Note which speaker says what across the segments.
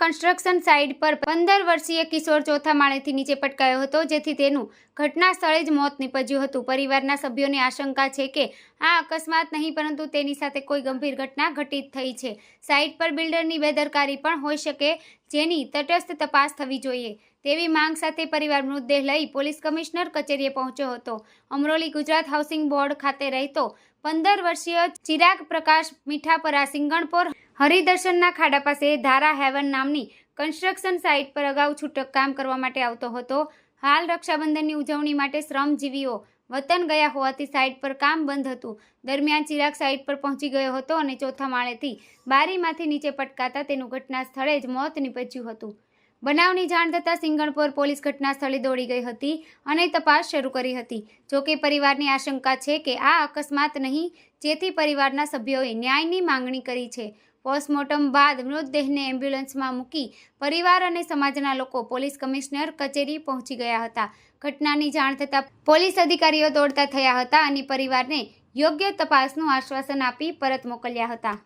Speaker 1: Construction site પર પંદર વર્ષીય કિશોર ચોથા માળેથી નીચે પટકાયો હતો. જેથી તેનું ઘટના સ્થળે જ મોત નીપજ્યું હતું. પરિવારના સભ્યોને આશંકા છે કે આ અકસ્માત નહીં, પરંતુ તેની સાથે કોઈ ગંભીર ઘટના ઘટિત થઈ છે. સાઇટ પર બિલ્ડરની બેદરકારી પણ હોઈ શકે જેની તટસ્થ તપાસ થવી જોઈએ. તેવી માંગ સાથે પરિવાર મૃતદેહ લઈ પોલીસ કમિશનર કચેરીએ પહોંચ્યો હતો. અમરોલી ગુજરાત હાઉસિંગ બોર્ડ ખાતે રહેતો પંદર વર્ષીય ચિરાગ પ્રકાશ મીઠાપરા સિંગણપોર હરિદર્શનના ખાડા પાસે ધારા હેવન નામની કન્સ્ટ્રક્શન સાઇટ પર અગાઉ છૂટક કામ કરવા માટે આવતો હતો. હાલ રક્ષાબંધનની ઉજવણી માટે શ્રમજીવીઓ વતન ગયા હોવાથી સાઇટ પર કામ બંધ હતું. દરમિયાન ચિરાગ સાઇટ પર પહોંચી ગયો હતો અને ચોથા માળેથી બારીમાંથી નીચે પટકાતા તેનું ઘટના સ્થળે જ મોત નીપજ્યું હતું. બનાવની જાણ થતાં સિંગણપોર પોલીસ ઘટના સ્થળે દોડી ગઈ હતી અને તપાસ શરૂ કરી હતી. જોકે પરિવારની આશંકા છે કે આ અકસ્માત નહીં, જેથી પરિવારના સભ્યોએ ન્યાયની માંગણી કરી છે. પોસ્ટમોર્ટમ બાદ મૃતદેહને એમ્બ્યુલન્સમાં મૂકી પરિવાર અને સમાજના લોકો પોલીસ કમિશનર કચેરી પહોંચી ગયા હતા. ઘટનાની જાણ થતાં પોલીસ અધિકારીઓ દોડતા થયા હતા અને પરિવારને યોગ્ય તપાસનું આશ્વાસન આપી પરત મોકલ્યા હતા.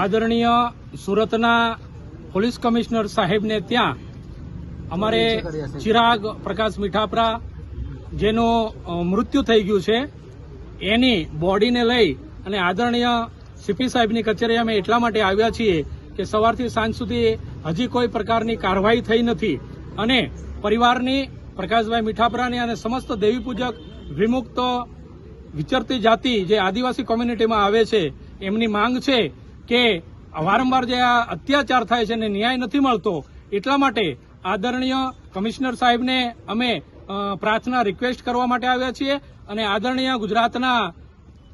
Speaker 2: આદરણીય સુરતના પોલીસ કમિશનર સાહેબને ત્યાં અમારે ચિરાગ પ્રકાશ મીઠાપરા જેનું મૃત્યુ થઈ ગયું છે એની બોડીને લઈ અને આદરણીય સીપી સાહેબની કચેરી અમે એટલા માટે આવ્યા છીએ કે સવારથી સાંજ સુધી હજી કોઈ પ્રકારની કાર્યવાહી થઈ નથી. અને પરિવારની પ્રકાશભાઈ મીઠાપરાની અને સમસ્ત દેવી પૂજક વિમુક્ત વિચરતી જાતિ જે આદિવાસી કોમ્યુનિટીમાં આવે છે, એમની માંગ છે કે વારંવાર જે આ અત્યાચાર થાય છે અને ન્યાય નથી મળતો. એટલા માટે આદરણીય કમિશનર સાહેબને અમે પ્રાર્થના રિક્વેસ્ટ કરવા માટે આવ્યા છીએ અને આદરણીય ગુજરાતના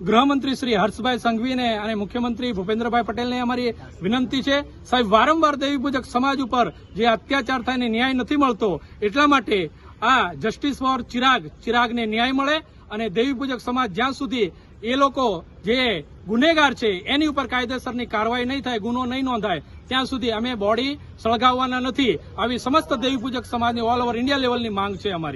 Speaker 2: ગૃહમંત્રી શ્રી હર્ષભાઈ સંઘવીને અને મુખ્યમંત્રી ભૂપેન્દ્રભાઈ પટેલને અમારી વિનંતી છે, સાહેબ, વારંવાર દેવી પૂજક સમાજ ઉપર જે અત્યાચાર થાય ન્યાય નથી મળતો, એટલા માટે આ જસ્ટિસ ફોર ચિરાગ, ચિરાગને ન્યાય મળે અને દેવી પૂજક સમાજ જ્યાં સુધી એ લોકો જે ગુનેગાર છે, એની ઉપર કાયદેસરની કાર્યવાહી નહીં થાય, ગુનો નહીં નોંધાય, ત્યાં સુધી અમે બોડી સળગાવવાના નથી. આવી સમસ્ત દેવી પૂજક સમાજની ઓલ ઓવર ઇન્ડિયા લેવલની માંગ છે અમારી.